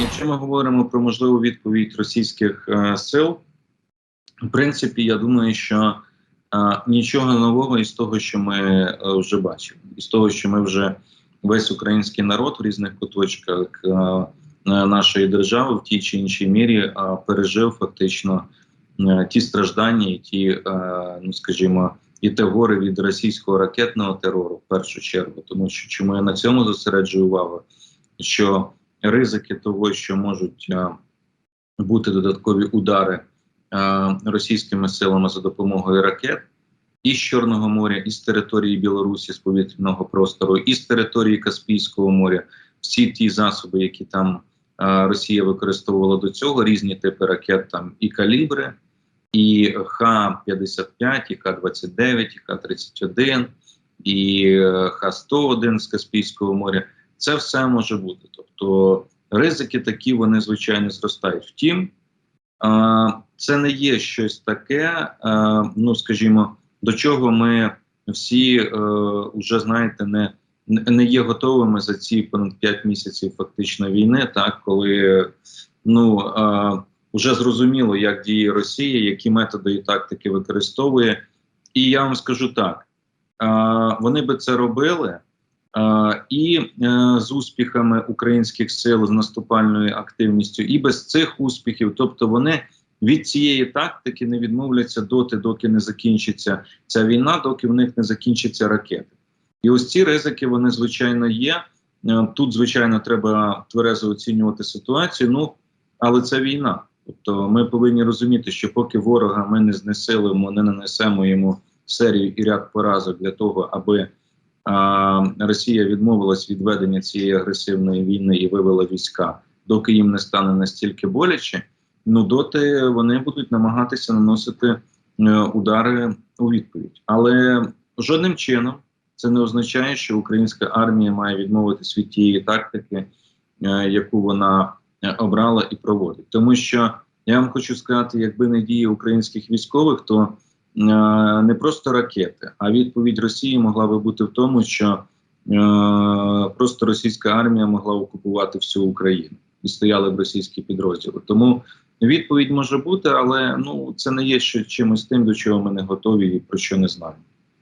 якщо ми говоримо про можливу відповідь російських е, сил, в принципі, я думаю, що е, нічого нового із того, що ми е, вже бачимо, із того, що ми вже весь український народ в різних куточках е, е, нашої держави в тій чи іншій мірі е, пережив фактично е, ті страждання, і ті, е, ну скажімо, і те горе від російського ракетного терору в першу чергу, тому що чому я на цьому зосереджую увагу, що ризики того, що можуть е, бути додаткові удари е, російськими силами за допомогою ракет. І з Чорного моря, і з території Білорусі, з повітряного простору, і з території Каспійського моря, всі ті засоби, які там е, Росія використовувала до цього, різні типи ракет, там і калібри, і Х-55, і Х-29, і Х-31, і е, Х-101 з Каспійського моря. Це все може бути. Тобто ризики такі вони звичайно зростають. Втім, е, це не є щось таке, е, ну скажімо, до чого ми всі е, вже знаєте, не, не є готовими за ці понад 5 місяців фактично війни, так коли ну е, вже зрозуміло, як діє Росія, які методи і тактики використовує. І я вам скажу так: е, вони би це робили. І uh, з успіхами українських сил з наступальною активністю, і без цих успіхів, тобто вони від цієї тактики не відмовляться доти, доки не закінчиться ця війна, доки в них не закінчаться ракети. І ось ці ризики вони звичайно є. Uh, тут, звичайно, треба тверезо оцінювати ситуацію. Ну але це війна. Тобто, ми повинні розуміти, що поки ворога ми не знесилимо, не нанесемо йому серію і ряд поразок для того, аби Росія відмовилась від ведення цієї агресивної війни і вивела війська, доки їм не стане настільки боляче, ну доти вони будуть намагатися наносити е, удари у відповідь. Але жодним чином це не означає, що українська армія має відмовитись від тієї тактики, е, яку вона е, обрала і проводить. Тому що я вам хочу сказати, якби не дії українських військових, то не просто ракети, а відповідь Росії могла би бути в тому, що е, просто російська армія могла окупувати всю Україну і стояли б російські підрозділи. Тому відповідь може бути, але ну це не є ще чимось тим, до чого ми не готові і про що не знаємо.